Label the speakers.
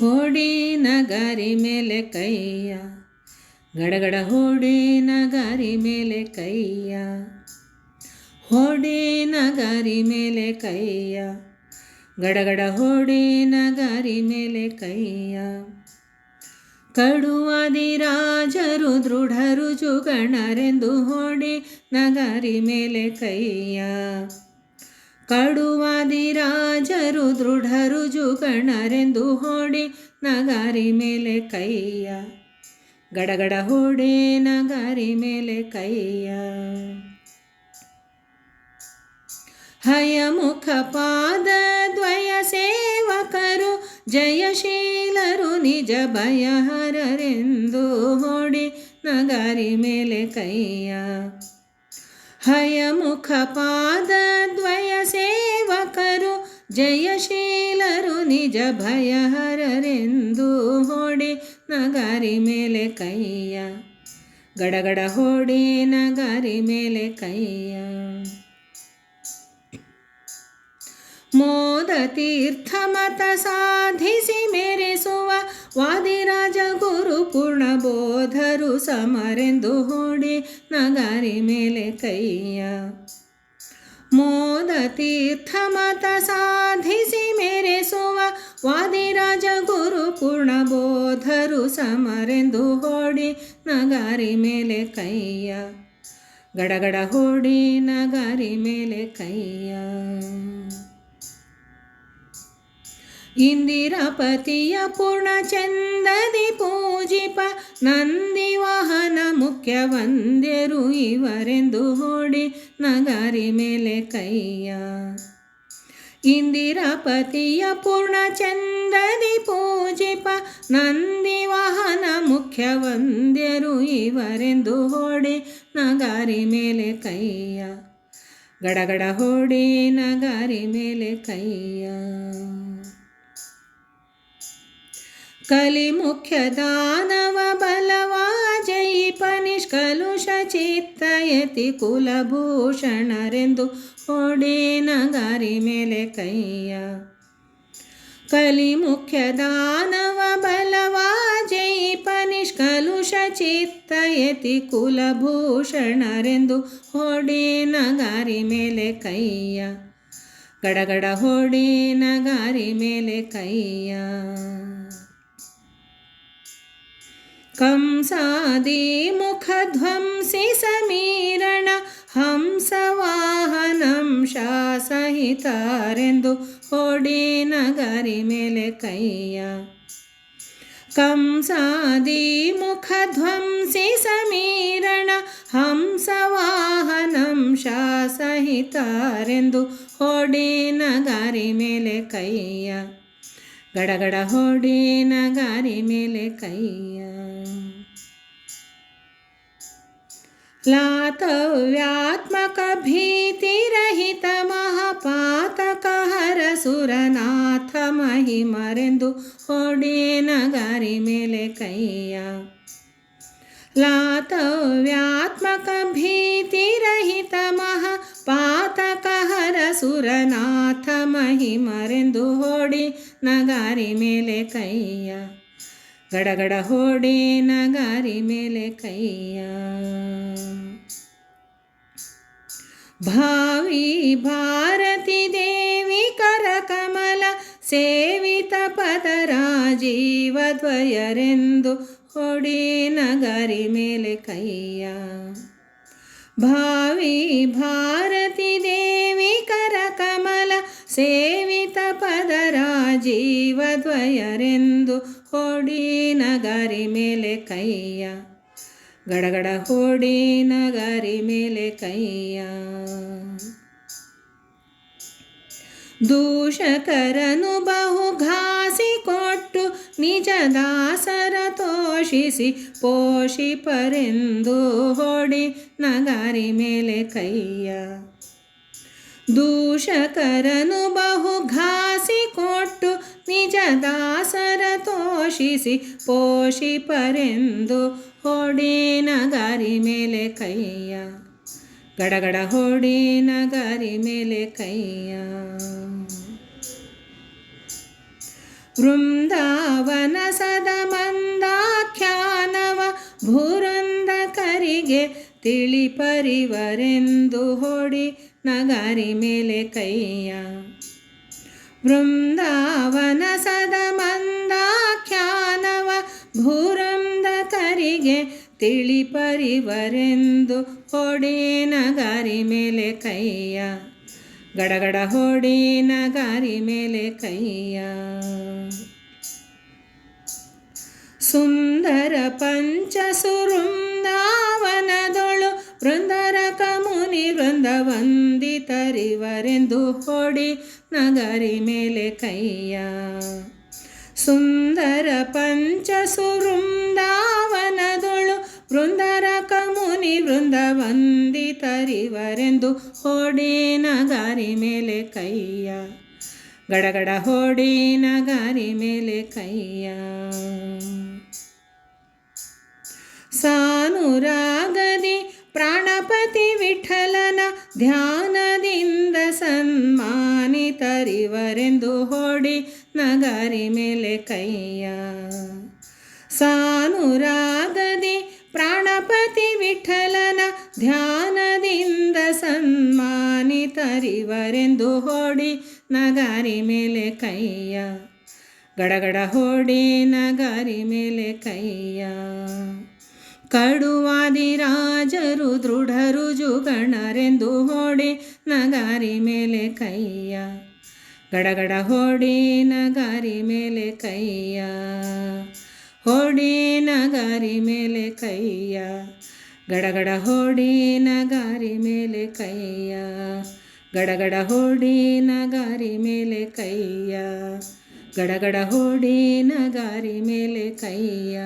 Speaker 1: ಹೊಡಿ ನಗಾರಿ ಮೇಲೆ ಕೈಯ ಗಡಗಡ ಹೋಡಿ ನಗಾರಿ ಮೇಲೆ ಕೈಯ ಹೋಡಿ ನಗಾರಿ ಮೇಲೆ ಕೈಯ ಗಡಗಡ ಹೋಡಿ ನಗಾರಿ ಮೇಲೆ ಕೈಯ ಕಡುವಾದಿ ರಾಜರು ದೃಢರು ಜುಗಣರೆಂದು ಹೋಡಿ ನಗಾರಿ ಮೇಲೆ ಕೈಯ ಕಡುವಾದಿ ರಾಜರು ದೃಢರು ಜುಗಣರೆಂದು ಹೊಡಿ ನಗಾರಿ ಮೇಲೆ ಕೈಯ. ಗಡಗಡ ಹೊಡೆ ನಗಾರಿ ಮೇಲೆ ಕೈಯ. ಹಯಮುಖ ಪಾದ ದ್ವಯ ಸೇವಕರು ಜಯಶೀಲರು ನಿಜ ಭಯಹರರೆಂದು ಹೊಡಿ ನಗಾರಿ ಮೇಲೆ ಕೈಯ. ಹಯಮುಖ ಪಾದ ದ್ವಯ ಸೇವಕರು ಜಯಶೀಲರು ನಿಜ ಭಯಹರರೆಂದು ಹೊಡೆ ನಗಾರಿ ಮೇಲೆ ಕೈಯ. ಗಡಗಡ ಹೊಡೆ ನಗಾರಿ ಮೇಲೆ ಕೈಯ. ಮೋದ ತೀರ್ಥ ಮತ ಸಾಧಿಸಿ ಮೆರೆಸುವ ವಾದಿರಾಜ ಗುರು ಪೂರ್ಣ ಬೋಧರು ಸಮರೆಂದು ಹೊಡೆ ನಗಾರಿ ಮೇಲೆ ಕೈಯ. ಮೋದ ತೀರ್ಥ ಮತ ಸಾಧಿಸಿ ಮೆರೆಸುವ ವಾದಿರಾಜ ಗುರು ಪೂರ್ಣ ಬೋಧರು ಸಮರೆಂದು ಹೊಡಿ ನಗಾರಿ ಮೇಲೆ ಕೈಯ ಗಡಗಡ ಹೊಡಿ ನಗಾರಿ ಮೇಲೆ ಕೈಯ ಇಂದಿರಾಪತಿಯ ಪೂರ್ಣಚಂದದಿ ಪೂಜಿಪ ನಂದಿ ವಾಹನ ಮುಖ್ಯ ವಂದ್ಯರು ಇವರೆಂದು ಹೊಡಿ ನಗಾರಿ ಮೇಲೆ ಕೈಯ. ಪೂರ್ಣ ಪೂರ್ಣಚಂದದಿ ಪೂಜಿಪ ನಂದಿ ವಾಹನ ಮುಖ್ಯ ವಂದ್ಯರು ಇವರೆಂದು ಹೊಡಿ ನಗಾರಿ ಮೇಲೆ ಕೈಯ. ಗಡಗಡ ಹೊಡಿ ನಗಾರಿ ಮೇಲೆ ಕೈಯ. ಕಲಿ ಮುಖ್ಯ ದಾನವ ಬಲವಾ ಜಯಿಪ ನಿಷ್ಕಲುಷ ಚಿತ್ತಯತಿ ಕುಲಭೂಷಣರೆಂದು ಹೊಡೆ ಗಾರಿ ಮೇಲೆ ಕೈಯ. ಕಲಿ ಮುಖ್ಯ ದಾನವ ಬಲವಾ ಜಯಿಪ ನಿಷ್ಕಲುಷ ಚಿತ್ತಯತಿ ಕುಲಭೂಷಣರೆಂದು ಹೊಡೆ ಗಾರಿ ಮೇಲೆ ಕೈಯ. ಗಡಗಡ ಹೊಡೆ ನಗಾರಿ ಮೇಲೆ ಕೈಯ. ಕಂಸಾದಿ ಮುಖಧ್ವಂಸಿ ಸಮೀರಣ ಹಂಸವಾಹನಂ ಶಾಸಹಿತಾರೆಂದು ಹೊಡಿ ನಗರಿ ಮೇಲೆ ಕೈಯ ಕಂಸಾದಿ ಮುಖಧ್ವಂಸಿ ಸಮೀರಣ ಹಂಸವಾಹನಂ ಶಾಸಹಿತಾರೆಂದು ಹೊಡಿ ನಗರಿ ಮೇಲೆ ಕೈಯ ಗಡಗಡ ಹೊಡಿ ನಗರಿ ಮೇಲೆ ಕೈಯ ಸುರನಾಥ ಮಹಿಮರೆಂದು ಒಡೇನಗಾರಿ ಮೇಲೆ ಕೈಯ. ಲಾತವ್ಯಾತ್ಮಕ ಭೀತಿರಹಿತ ಮಹ ಪಾತಕಹರ ಸುರನಾಥ ಮಹಿಮರೆಂದು ಹೊಡಿ ನಗಾರಿ ಮೇಲೆ ಕೈಯ. ಗಡಗಡ ಹೊಡೆ ನಗಾರಿ ಮೇಲೆ ಕೈಯ. ಭಾವಿ ಭಾರತಿ ದೇವಿ ಕರಕಮಲ ಸೇವಿತ ಪದರಾಜೀವದ್ವಯರೆಂದು ಹೊಡೆ ನಗಾರಿ ಮೇಲೆ ಕೈಯ. ಭಾವಿ ಭಾರತಿ ದೇವಿ ಕರಕಮಲ ಸೇವಿತ ಪದರ ಜೀವದ್ವಯರೆಂದು ಹೊಡಿ ನಗರಿ ಮೇಲೆ ಕೈಯ. ಗಡಗಡ ಹೊಡಿ ನಗರಿ ಮೇಲೆ ಕೈಯ. ದೂಷಕರನು ಬಹು ಘಾಸಿ ಕೊಟ್ಟು ನಿಜ ದಾಸರ ತೋಷಿಸಿ ಪೋಷಿಪರೆಂದು ಹೊಡಿ ನಗರಿ ಮೇಲೆ ಕೈಯ. ದೂಷಕರನು ಬಹು ಘಾಸಿ ಕೊಟ್ಟು ನಿಜ ದಾಸರ ತೋಷಿಸಿ ಪೋಷಿಪರೆಂದು ಹೊಡಿ ನಗಾರಿ ಮೇಲೆ ಕೈಯ. ಗಡಗಡ ಹೊಡಿ ಗಾರಿ ಮೇಲೆ ಕೈಯ. ವೃಂದಾವನ ಸದ ಮಂದಾಖ್ಯಾನವ ಭೂರಂದ ಕರಿಗೆ ತಿಳಿಪರಿವರೆಂದು ಹೊಡಿ ನಗಾರಿ ಮೇಲೆ ಕೈಯ. ವೃಂದಾವನ ಸದ ಮಂದಾಖ್ಯಾನವ ಭೂರಂದ ಕರಿಗೆ ತಿಳಿಪರಿವರೆಂದು ಹೊಡಿ ನಗಾರಿ ಮೇಲೆ ಕೈಯ. ಗಡಗಡ ಹೊಡಿ ನಗಾರಿ ಮೇಲೆ ಕೈಯ. ಸುಂದರ ಪಂಚಸುರುಂದಾವನದೊಳು ವಂದಿತರಿವರೆಂದು ಹೊಡಿ ನಗರಿ ಮೇಲೆ ಕೈಯ. ಸುಂದರ ಪಂಚಸುರುಂದಾವನದೊಳು ವೃಂದರ ಕಮುನಿ ವೃಂದ ವಂದಿತರಿವರೆಂದು ಹೊಡಿ ನಗಾರಿ ಮೇಲೆ ಕೈಯ. ಗಡಗಡ ಹೊಡಿ ನಗಾರಿ ಮೇಲೆ ಕೈಯ. ಸಾನುರಾಗದಿ ಧ್ಯಾನದಿಂದ ಸನ್ಮಾನಿತರಿವರೆಂದು ಹೊಡಿ ನಗಾರಿ ಮೇಲೆ ಕೈಯ. ಸಾನುರಾಗದಿ ಪ್ರಾಣಪತಿ ವಿಠಲನ ಧ್ಯಾನದಿಂದ ಸನ್ಮಾನಿತರಿವರೆಂದು ಹೊಡಿ ನಗಾರಿ ಮೇಲೆ ಕೈಯ. ಗಡಗಡ ಹೊಡಿ ನಗಾರಿ ಮೇಲೆ ಕೈಯ. ಕಡುವಾದಿರಾಜರು ದೃಢರು ಜುಗಣರೆಂದು ಹೊಡೆ ನಗಾರಿ ಮೇಲೆ ಕೈಯ. ಗಡಗಡ ಹೊಡೆ ನಗಾರಿ ಮೇಲೆ ಕೈಯ. ಹೊಡೆ ನಗಾರಿ ಮೇಲೆ ಕೈಯ. ಗಡಗಡ ಹೊಡೆ ನಗಾರಿ ಮೇಲೆ ಕೈಯ. ಗಡಗಡ ಹೊಡೆ ನಗಾರಿ ಮೇಲೆ ಕೈಯ. ಗಡಗಡ ಹೊಡೆ ನಗಾರಿ ಮೇಲೆ ಕೈಯ.